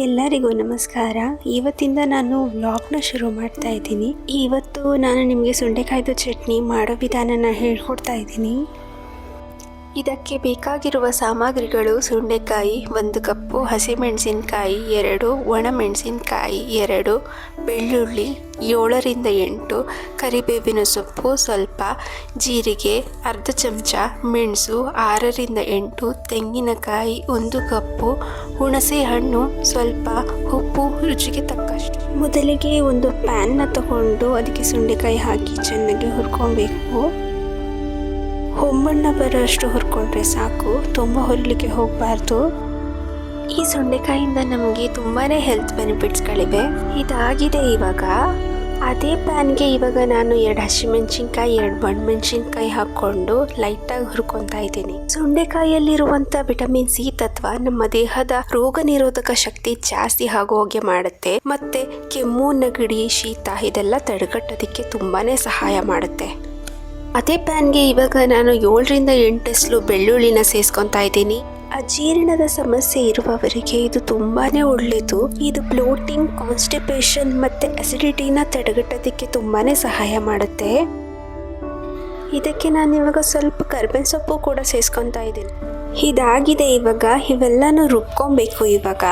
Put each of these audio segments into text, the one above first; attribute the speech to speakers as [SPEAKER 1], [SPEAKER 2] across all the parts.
[SPEAKER 1] ಎಲ್ಲರಿಗೂ ನಮಸ್ಕಾರ. ಇವತ್ತಿಂದ ನಾನು ವ್ಲಾಗ್ನ ಶುರು ಮಾಡ್ತಾ ಇದ್ದೀನಿ. ಇವತ್ತು ನಾನು ನಿಮಗೆ ಸುಂಡೆಕಾಯ್ದು ಚಟ್ನಿ ಮಾಡೋ ವಿಧಾನನ ಹೇಳ್ಕೊಡ್ತಾ ಇದ್ದೀನಿ. ಇದಕ್ಕೆ ಬೇಕಾಗಿರುವ ಸಾಮಗ್ರಿಗಳು ಸುಂಡೆಕಾಯಿ ಒಂದು ಕಪ್ಪು ಹಸಿಮೆಣಸಿನಕಾಯಿ, ಎರಡು ಒಣಮೆಣಸಿನಕಾಯಿ, ಎರಡು ಬೆಳ್ಳುಳ್ಳಿ, ಏಳರಿಂದ ಎಂಟು ಕರಿಬೇವಿನ ಸೊಪ್ಪು, ಸ್ವಲ್ಪ ಜೀರಿಗೆ, ಅರ್ಧ ಚಮಚ ಮೆಣಸು, ಆರರಿಂದ ಎಂಟು ತೆಂಗಿನಕಾಯಿ, ಒಂದು ಕಪ್ಪು ಹುಣಸೆ ಹಣ್ಣು ಸ್ವಲ್ಪ ಉಪ್ಪು ರುಚಿಗೆ ತಕ್ಕಷ್ಟು. ಮೊದಲಿಗೆ ಒಂದು ಪ್ಯಾನ್ನ ತಗೊಂಡು ಅದಕ್ಕೆ ಸುಂಡೆಕಾಯಿ ಹಾಕಿ ಚೆನ್ನಾಗಿ ಹುರ್ಕೊಬೇಕು. ಹೊಂಬಣ್ಣ ಬರೋಷ್ಟು ಹುರ್ಕೊಂಡ್ರೆ ಸಾಕು, ತುಂಬ ಹೊರಲಿಕ್ಕೆ ಹೋಗಬಾರ್ದು. ಈ ಸೊಂಡೆಕಾಯಿಂದ ನಮಗೆ ತುಂಬಾ ಹೆಲ್ತ್ ಬೆನಿಫಿಟ್ಸ್ಗಳಿವೆ ಇದಾಗಿದೆ ಇವಾಗ. ಅದೇ ಪ್ಯಾನ್ಗೆ ಇವಾಗ ನಾನು ಎರಡು ಹಸಿಮೆಣಸಿನ್ಕಾಯಿ ಎರಡು ಒಣಮೆಣಸಿನ್ಕಾಯಿ ಹಾಕ್ಕೊಂಡು ಲೈಟಾಗಿ ಹುರ್ಕೊತಾ ಇದ್ದೀನಿ. ಸೊಂಡೆಕಾಯಿಯಲ್ಲಿರುವಂಥ ವಿಟಮಿನ್ ಸಿ ತತ್ವ ನಮ್ಮ ದೇಹದ ರೋಗ ನಿರೋಧಕ ಶಕ್ತಿ ಜಾಸ್ತಿ ಆಗೋಗೆ ಮಾಡುತ್ತೆ. ಮತ್ತೆ ಕೆಮ್ಮು, ನೆಗಡಿ, ಶೀತ ಇದೆಲ್ಲ ತಡೆಗಟ್ಟೋದಕ್ಕೆ ತುಂಬಾನೇ ಸಹಾಯ ಮಾಡುತ್ತೆ. ಅದೇ ಪ್ಯಾನ್ಗೆ ಇವಾಗ ನಾನು ಏಳರಿಂದ ಎಂಟೆಸ್ಲು ಬೆಳ್ಳುಳ್ಳಿನ ಸೇರಿಸ್ಕೊತಾ ಇದ್ದೀನಿ. ಅಜೀರ್ಣದ ಸಮಸ್ಯೆ ಇರುವವರಿಗೆ ಇದು ತುಂಬಾನೇ ಒಳ್ಳೆಯದು. ಇದು ಬ್ಲೋಟಿಂಗ್, ಕಾನ್ಸ್ಟಿಪೇಷನ್ ಮತ್ತೆ ಅಸಿಡಿಟಿನ ತಡೆಗಟ್ಟೋದಕ್ಕೆ ತುಂಬಾನೇ ಸಹಾಯ ಮಾಡುತ್ತೆ. ಇದಕ್ಕೆ ನಾನು ಇವಾಗ ಸ್ವಲ್ಪ ಕರ್ಬೇವಿನ ಸೊಪ್ಪು ಕೂಡ ಸೇರಿಸ್ಕೊತಾ ಇದ್ದೀನಿ. ಇದಾಗಿದೆ ಇವಾಗ, ಇವೆಲ್ಲನೂ ರುಬ್ಕೊಬೇಕು ಇವಾಗ.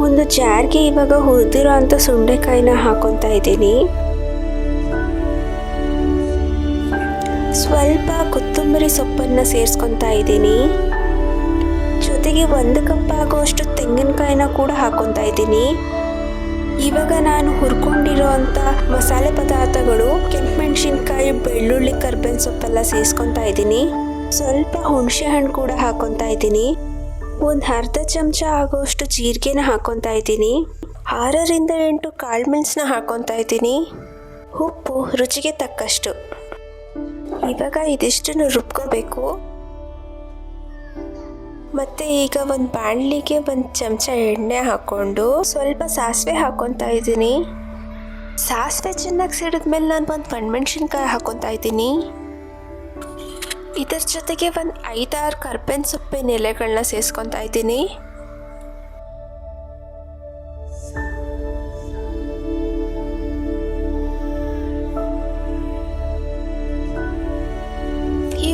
[SPEAKER 1] ಒಂದು ಜಾರ್ಗೆ ಇವಾಗ ಹುರಿದಿರೋ ಅಂಥ ಸುಂಡೆಕಾಯಿನ ಹಾಕೊತಾ ಇದ್ದೀನಿ. ಸ್ವಲ್ಪ ಕೊತ್ತಂಬರಿ ಸೊಪ್ಪನ್ನು ಸೇರಿಸ್ಕೊತಾ ಇದ್ದೀನಿ. ಜೊತೆಗೆ ಒಂದು ಕಪ್ ಆಗುವಷ್ಟು ತೆಂಗಿನಕಾಯಿನ ಕೂಡ ಹಾಕೊತಾ ಇದ್ದೀನಿ. ಇವಾಗ ನಾನು ಹುರ್ಕೊಂಡಿರೋ ಅಂಥ ಮಸಾಲೆ ಪದಾರ್ಥಗಳು ಕೆಂಪು ಮೆಣಸಿನ್ಕಾಯಿ ಬೆಳ್ಳುಳ್ಳಿ, ಕರ್ಬೇವಿನ ಸೊಪ್ಪೆಲ್ಲ ಸೇರಿಸ್ಕೊತಾ ಇದ್ದೀನಿ. ಸ್ವಲ್ಪ ಹುಣಸೆ ಹಣ್ಣು ಕೂಡ ಹಾಕೊತಾ ಇದ್ದೀನಿ. ಒಂದು ಅರ್ಧ ಚಮಚ ಆಗುವಷ್ಟು ಜೀರಿಗೆನ ಹಾಕೊತಾ ಇದ್ದೀನಿ. ಆರರಿಂದ ಎಂಟು ಕಾಳು ಮೆಣಸನ್ನ ಹಾಕೊತಾ ಇದ್ದೀನಿ. ಉಪ್ಪು ರುಚಿಗೆ ತಕ್ಕಷ್ಟು. ಇವಾಗ ಇದಿಷ್ಟನ್ನು ರುಬ್ಕೋಬೇಕು. ಮತ್ತೆ ಈಗ ಒಂದು ಬಾಣಲಿಗೆ ಒಂದು ಚಮಚ ಎಣ್ಣೆ ಹಾಕ್ಕೊಂಡು ಸ್ವಲ್ಪ ಸಾಸಿವೆ ಹಾಕೊತಾ ಇದ್ದೀನಿ. ಸಾಸಿವೆ ಚೆನ್ನಾಗಿ ಸಿಡಿದ್ಮೇಲೆ ನಾನು ಒಂದು ಒಣಮೆಣ್ಸಿನ್ಕಾಯಿ ಹಾಕ್ಕೊತಾ ಇದ್ದೀನಿ. ಇದರ ಜೊತೆಗೆ ಒಂದು ಐದಾರು ಕರ್ಬೇವಿನ ಸೊಪ್ಪಿನ ಎಲೆಗಳನ್ನ ಸೇರಿಸ್ಕೊತಾ ಇದ್ದೀನಿ.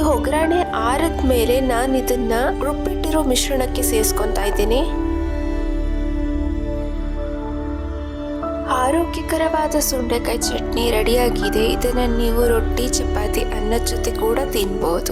[SPEAKER 1] ಒಗ್ಗರಣೆ ಆರದ ಮೇಲೆ ನಾನು ಇದನ್ನ ರುಬ್ಬಿಟ್ಟಿರೋ ಮಿಶ್ರಣಕ್ಕೆ ಸೇರಿಸ್ಕೊತಾ ಇದ್ದೀನಿ. ಆರೋಗ್ಯಕರವಾದ ಸುಂಡೆಕಾಯಿ ಚಟ್ನಿ ರೆಡಿಯಾಗಿದೆ. ಇದನ್ನ ನೀವು ರೊಟ್ಟಿ, ಚಪಾತಿ ಅನ್ನದ ಜೊತೆ ಕೂಡ ತಿನ್ಬೋದು.